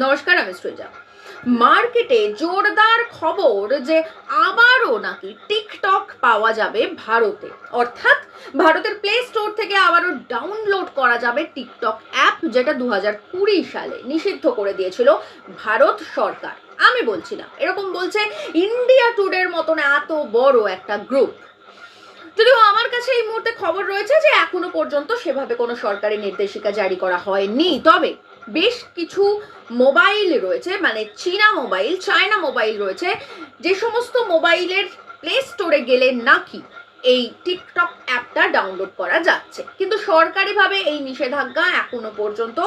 নমস্কার, আমি সৃজা। মার্কেটে জোরদার খবর যে আবারও নাকি টিকটক পাওয়া যাবে ভারতে। অর্থাৎ ভারতের প্লে স্টোর থেকে আবারও ডাউনলোড করা যাবে টিকটক অ্যাপ, যেটা দু সালে নিষিদ্ধ করে দিয়েছিল ভারত সরকার। আমি বলছি না, এরকম বলছে ইন্ডিয়া টুডের মতন এত বড় একটা গ্রুপ। যদিও আমার কাছে এই মুহূর্তে খবর রয়েছে যে এখনও পর্যন্ত সেভাবে কোনো সরকারি নির্দেশিকা জারি করা হয়নি। তবে বেশ কিছু মোবাইল রয়েছে মানে চীনা মোবাইল, চায়না মোবাইল রয়েছে, যে সমস্ত মোবাইলের প্লে স্টোরে গেলে নাকি এই টিকটক অ্যাপটা ডাউনলোড করা যাচ্ছে। কিন্তু সরকারিভাবে এই নিষেধাজ্ঞা এখনও পর্যন্ত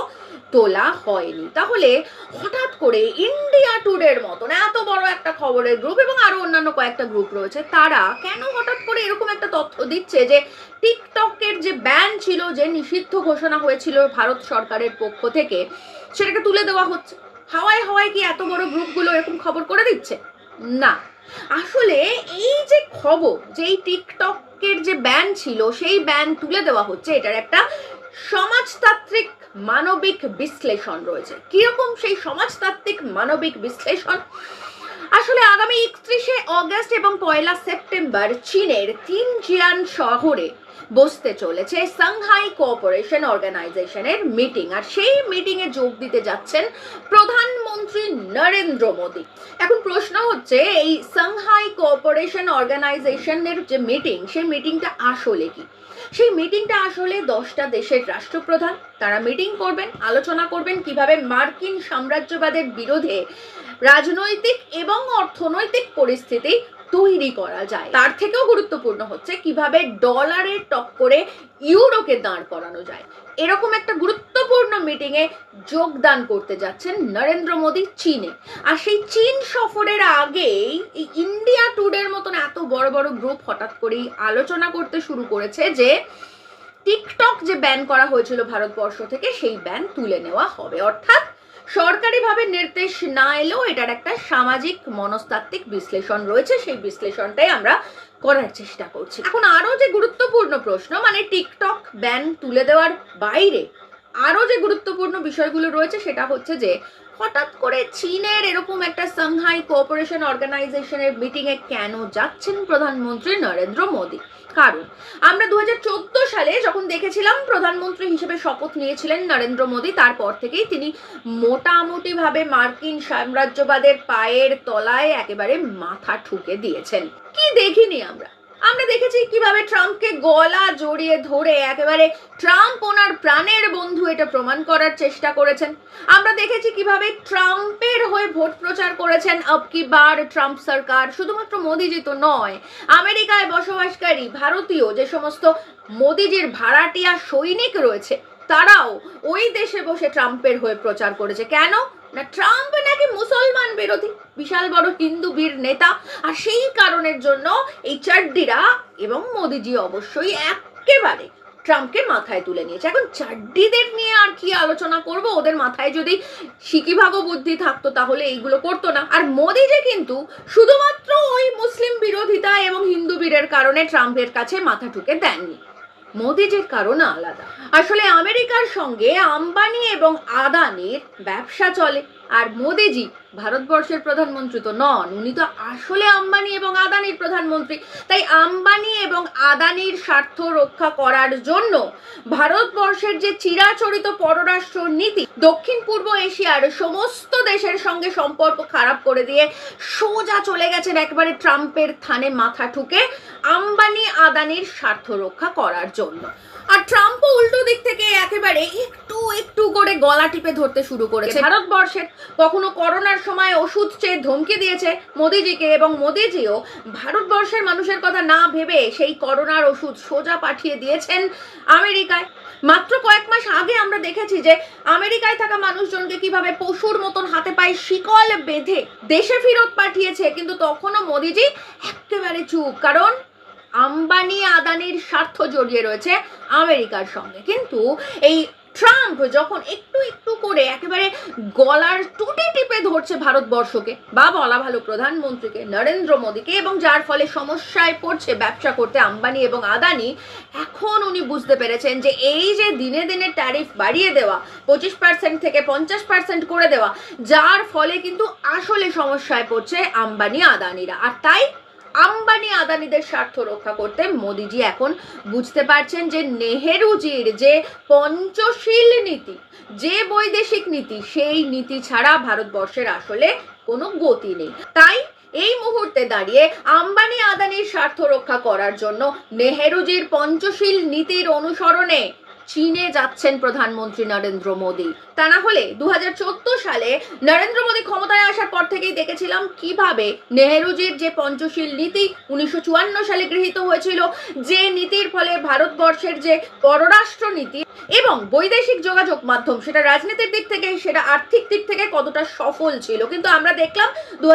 তোলা হয়নি। তাহলে হঠাৎ করে ইন্ডিয়া টুডের মতন এত বড় একটা খবরের গ্রুপ এবং আরও অন্যান্য কয়েকটা গ্রুপ রয়েছে, তারা কেন হঠাৎ করে এরকম একটা তথ্য দিচ্ছে যে টিকটকের যে ব্যান ছিল, যে নিষিদ্ধ ঘোষণা হয়েছিল ভারত সরকারের পক্ষ থেকে, সেটাকে তুলে দেওয়া হচ্ছে। হাওয়ায় হাওয়ায় কি এত বড় গ্রুপগুলো এরকম খবর করে দিচ্ছে? না। আসলে এই যে খবর যেই টিকটকের যে ব্যান ছিল, সেই ব্যান তুলে দেওয়া হচ্ছে, এটার একটা সমাজতাত্ত্বিক মানবিক বিশ্লেষণ রয়েছে। কীরকম সেই সমাজতাত্ত্বিক মানবিক বিশ্লেষণ? আসলে আগামী একত্রিশে অগস্ট এবং পয়লা সেপ্টেম্বর চীনের তিনজিয়ান শহরে বসতে চলেছে সাংহাই কোঅপারেশন অর্গানাইজেশনের মিটিং। আর সেই মিটিংয়ে যোগ দিতে যাচ্ছেন প্রধানমন্ত্রী নরেন্দ্র মোদী। এখন প্রশ্ন হচ্ছে, এই সাংহাই কোঅপারেশন অর্গানাইজেশনের যে মিটিং, সেই মিটিংটা আসলে কি? সেই মিটিংটা আসলে দশটা দেশের রাষ্ট্রপ্রধান, তারা মিটিং করবেন, আলোচনা করবেন কীভাবে মার্কিন সাম্রাজ্যবাদের বিরোধে রাজনৈতিক এবং অর্থনৈতিক পরিস্থিতি তৈরি করা যায়। তার থেকেও গুরুত্বপূর্ণ হচ্ছে কীভাবে ডলারের টক্করে ইউরোকে দাঁড় করানো যায়। এরকম একটা গুরুত্বপূর্ণ মিটিংয়ে যোগদান করতে যাচ্ছেন নরেন্দ্র মোদী চীনে। আর সেই চীন সফরের আগেই এই ইন্ডিয়া টুডের মতন এত বড় বড় গ্রুপ হঠাৎ করেই আলোচনা করতে শুরু করেছে যে, টিকটক যে ব্যান করা হয়েছিল ভারতবর্ষ থেকে, সেই ব্যান তুলে নেওয়া হবে। অর্থাৎ সরকারিভাবে নির্দেশ না এলেও এটার একটা সামাজিক মনস্তাত্ত্বিক বিশ্লেষণ রয়েছে। সেই বিশ্লেষণটাই আমরা করার চেষ্টা করছি। এখন আরও যে গুরুত্বপূর্ণ প্রশ্ন মানে টিকটক ব্যান তুলে দেওয়ার বাইরে আরও যে গুরুত্বপূর্ণ বিষয়গুলো রয়েছে, সেটা হচ্ছে যে হঠাৎ করে চীনের এরকম একটা সাংহাই কোঅপারেশন অর্গানাইজেশনের মিটিংয়ে কেন যাচ্ছেন প্রধানমন্ত্রী নরেন্দ্র মোদী? কারণ, আমরা দু হাজার চোদ্দ সালে যখন দেখেছিলাম প্রধানমন্ত্রী হিসেবে শপথ নিয়েছিলেন নরেন্দ্র মোদী, তারপর থেকেই তিনি মোটামুটিভাবে মার্কিন সাম্রাজ্যবাদের পায়ের তলায় একেবারে মাথা ঠুকে দিয়েছেন। কি দেখিনি আমরা? আমরা দেখেছি কীভাবে ট্রাম্পকে গলা জড়িয়ে ধরে একেবারে ট্রাম্প ওনার প্রাণের বন্ধু এটা প্রমাণ করার চেষ্টা করেছেন। আমরা দেখেছি কীভাবে ট্রাম্পের হয়ে ভোট প্রচার করেছেন আব কি বার ট্রাম্প সরকার। শুধুমাত্র মোদিজি তো নয়, আমেরিকায় বসবাসকারী ভারতীয় যে সমস্ত মোদিজির ভাড়াটিয়া সৈনিক রয়েছে, তারাও ওই দেশে বসে ট্রাম্পের হয়ে প্রচার করেছে। কেন? না, ট্রাম্প নাকি মুসলমান বিরোধী বিশাল বড় হিন্দু বীর নেতা। আর সেই কারণের জন্য এই চাড্ডিরা এবং মোদিজি অবশ্যই একেবারে ট্রাম্পকে মাথায় তুলে নিয়েছে। এখন চাড্ডিদের নিয়ে আর কি আলোচনা করব? ওদের মাথায় যদি সিকিভাগ বুদ্ধি থাকতো, তাহলে এইগুলো করতো না। আর মোদিজি কিন্তু শুধুমাত্র ওই মুসলিম বিরোধিতা এবং হিন্দু বীরের কারণে ট্রাম্পের কাছে মাথা ঠুকে দেননি। মোদিজির কারণ আলাদা। আসলে আমেরিকার সঙ্গে আম্বানি এবং আদানির ব্যবসা চলে। আর মোদিজি ভারতবর্ষের প্রধানমন্ত্রী তো নন, উনি তো আসলে আম্বানি এবং আদানির প্রধানমন্ত্রী। তাই আম্বানি এবং আদানির স্বার্থ রক্ষা করার জন্য ভারতবর্ষের যে চিরাচরিত পররাষ্ট্র নীতি, দক্ষিণ পূর্ব এশিয়ার সমস্ত দেশের সঙ্গে সম্পর্ক খারাপ করে দিয়ে সোজা চলে গেছেন একবারে ট্রাম্পের থানে মাথা ঠুকে আম্বানি আদানির স্বার্থ রক্ষা করার জন্য। আর ট্রাম্পও উল্টো দিক থেকে একেবারে একটু একটু করে গলা টিপে ধরতে শুরু করেছে। ভারতবর্ষের কখনো করোনার সময় ওষুধ চেয়ে ধমকি দিয়েছে মোদিজিকে এবং মোদিজিও ভারতবর্ষের মানুষের কথা না ভেবে সেই করোনার ওষুধ সোজা পাঠিয়ে দিয়েছেন আমেরিকায়। মাত্র কয়েক মাস আগে আমরা দেখেছি যে আমেরিকায় থাকা মানুষজনকে কীভাবে পশুর মতন হাতে পায়ে শিকল বেঁধে দেশে ফেরত পাঠিয়েছে, কিন্তু তখনও মোদিজি একেবারে চুপ। কারণ আম্বানি আদানির স্বার্থ জড়িয়ে রয়েছে আমেরিকার সঙ্গে। কিন্তু এই ট্রাম্প যখন একটু একটু করে একেবারে গলার টুটি টিপে ধরছে ভারতবর্ষকে বা বলা ভালো প্রধানমন্ত্রীকে নরেন্দ্র মোদীকে এবং যার ফলে সমস্যায় পড়ছে, ব্যবসা করতে আম্বানি এবং আদানি, এখন উনি বুঝতে পেরেছেন যে এই যে দিনে দিনে ট্যারিফ বাড়িয়ে দেওয়া, পঁচিশ পার্সেন্ট থেকে পঞ্চাশ পার্সেন্ট করে দেওয়া, যার ফলে কিন্তু আসলে সমস্যায় পড়ছে আম্বানি আদানিরা। আর তাই আম্বানি আদানিদের স্বার্থ রক্ষা করতে মোদিজি এখন বুঝতে পারছেন যে নেহেরুজির যে পঞ্চশীল নীতি, যে বৈদেশিক নীতি, সেই নীতি ছাড়া ভারতবর্ষের আসলে কোনো গতি নেই। তাই এই মুহূর্তে দাঁড়িয়ে আম্বানি আদানির স্বার্থ রক্ষা করার জন্য নেহেরুজির পঞ্চশীল নীতির অনুসরণে চীনে যাচ্ছেন প্রধানমন্ত্রী নরেন্দ্র মোদী। তা না হলে দু হাজার চোদ্দ সালে নরেন্দ্র মোদী ক্ষমতায় আসার থেকেই দেখেছিলাম কীভাবে নেহেরুজির যে পঞ্চশীল নীতি উনিশশো সালে গৃহীত হয়েছিল, যে নীতির ফলে ভারতবর্ষের যে পররাষ্ট্র নীতি এবং বৈদেশিক যোগাযোগ মাধ্যম, সেটা রাজনীতির দিক থেকে, সেটা আর্থিক দিক থেকে কতটা সফল ছিল। কিন্তু আমরা দেখলাম দু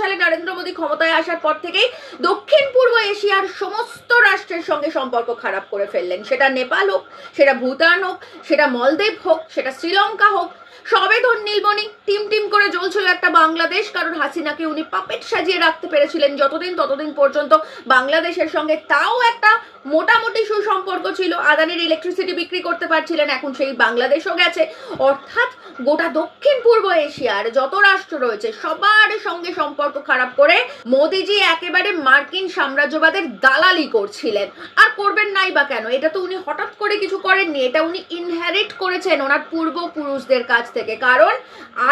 সালে নরেন্দ্র মোদী ক্ষমতায় আসার পর থেকেই দক্ষিণ পূর্ব এশিয়ার সমস্ত রাষ্ট্রের সঙ্গে সম্পর্ক খারাপ করে ফেললেন। সেটা নেপাল হোক, সেটা ভুটান হোক, সেটা মলদ্বীপ হোক, সেটা শ্রীলঙ্কা হোক সবে ধর নীলমণি টিম টিম করে জ্বলছিল একটা বাংলাদেশ, কারণ হাসিনাকে উনি পাপেট সাজিয়ে রাখতে পেরেছিলেন যতদিন, ততদিন পর্যন্ত বাংলাদেশের সঙ্গে। তাও একটা মোটামুটি সুসম্পর্ক ছিল। আদানির ইলেকট্রিসিটি বিক্রি করতে পারছিলেন, এখন সেই বাংলাদেশও গেছে। অর্থাৎ গোটা দক্ষিণ পূর্ব এশিয়ার যত রাষ্ট্র রয়েছে, সবার সঙ্গে সম্পর্ক খারাপ করে মোদিজি একেবারে মার্কিন সাম্রাজ্যবাদের দালালি করছিলেন। আর করবেন নাই বা কেন? এটা তো উনি হঠাৎ করে কিছু করেননি। এটা উনি ইনহেরিট করেছেন ওনার পূর্বপুরুষদের কাছ থেকে। কারণ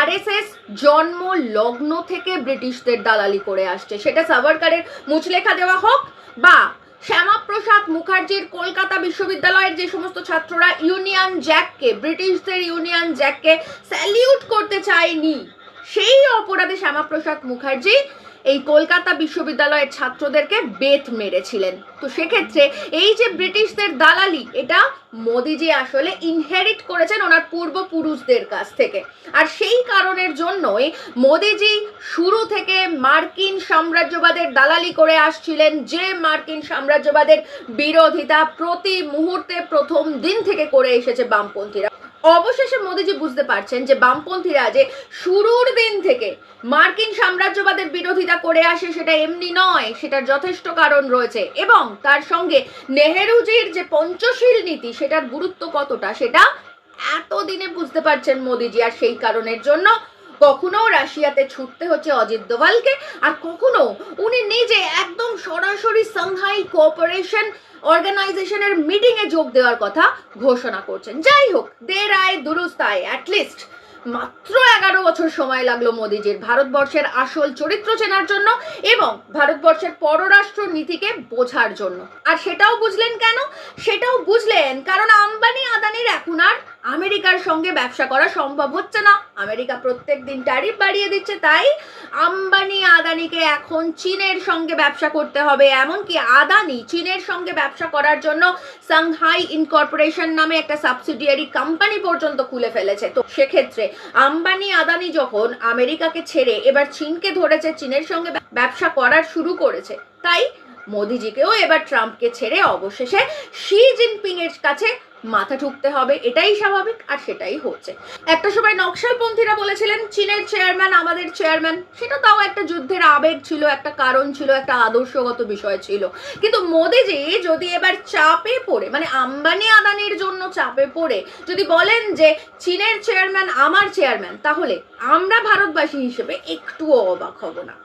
আরএসএস জন্ম লগ্ন থেকে ব্রিটিশদের দালালি করে আসছে। সেটা সাভারকারের মুচলেখা দেওয়া হোক বা শ্যামাপ্রসাদ মুখার্জির কলকাতা বিশ্ববিদ্যালয়ের যে সমস্ত ছাত্ররা ইউনিয়ন জ্যাককে, ব্রিটিশদের ইউনিয়ন জ্যাককে স্যালিউট করতে চায়নি, সেই অপরাধে শ্যামাপ্রসাদ মুখার্জি এই কলকাতা বিশ্ববিদ্যালয়ের ছাত্রদেরকে বেত মেরেছিলেন। তো সেক্ষেত্রে এই যে ব্রিটিশদের দালালি, এটা মোদিজি আসলে ইনহেরিট করেছেন ওনার পূর্বপুরুষদের কাছ থেকে। আর সেই কারণের জন্যই মোদিজি শুরু থেকে মার্কিন সাম্রাজ্যবাদের দালালি করে আসছিলেন, যে মার্কিন সাম্রাজ্যবাদের বিরোধিতা প্রতি মুহূর্তে প্রথম দিন থেকে করে এসেছে বামপন্থীরা। অবশেষে মোদিজি বুঝতে পারছেন যে বামপন্থীরা যে শুরুর দিন থেকে মার্কিন সাম্রাজ্যবাদের বিরোধিতা করে আসে সেটা এমনি নয়, সেটার যথেষ্ট কারণ রয়েছে। এবং তার সঙ্গে নেহেরুজির যে পঞ্চশীল নীতি, সেটার গুরুত্ব কতটা, সেটা এতদিনে বুঝতে পারছেন মোদিজি, আর সেই কারণের জন্য কখনো রাশিয়াতে ছুটতে হচ্ছে অজিত দোভালকে আর কখনো উনি নিজে একদম সরাসরি সাংহাই কোঅপারেশন অর্গানাইজেশনের মিটিংয়ে যোগ দেওয়ার কথা ঘোষণা করছেন। যাই হোক দের আয় দুরুস্ত আয় অ্যাটলিস্ট মাত্র এগারো বছর সময় লাগল মোদিজির ভারতবর্ষের আসল চরিত্র চেনার জন্য এবং ভারতবর্ষের পররাষ্ট্র নীতিকে বোঝার জন্য। আর সেটাও বুঝলেন কেন? সেটাও বুঝলেন কারণ আম্বানি আদানির এখন আর আমেরিকার সঙ্গে ব্যবসা করা সম্ভব হচ্ছে না। আমেরিকা প্রত্যেক দিন ট্যারিফ বাড়িয়ে দিচ্ছে, তাই আম্বানি আদানিকে এখন চীনের সঙ্গে ব্যবসা করতে হবে। এমনকি আদানি চীনের সঙ্গে ব্যবসা করার জন্য সাংহাই ইনকর্পোরেশন নামে একটা সাবসিডিয়ারি কোম্পানি পর্যন্ত খুলে ফেলেছে। তো সেক্ষেত্রে আম্বানি আদানি যখন আমেরিকাকে ছেড়ে এবার চীনকে ধরেছে, চীনের সঙ্গে ব্যবসা করার শুরু করেছে, তাই মোদিজিকেও এবার ট্রাম্পকে ছেড়ে অবশেষে শি জিনপিং এর কাছে মাথা ঠুকতে হবে, এটাই স্বাভাবিক আর সেটাই হচ্ছে। একটা সময় নকশালপন্থীরা বলেছিলেন, চীনের চেয়ারম্যান আমাদের চেয়ারম্যান সেটা তাও একটা যুদ্ধের আবেগ ছিল, একটা কারণ ছিল, একটা আদর্শগত বিষয় ছিল। কিন্তু মোদিজি যদি এবার চাপে পড়ে মানে আম্বানি আদানির জন্য চাপে পড়ে, যদি বলেন যে চীনের চেয়ারম্যান আমার চেয়ারম্যান তাহলে আমরা ভারতবাসী হিসেবে একটুও অবাক হব না।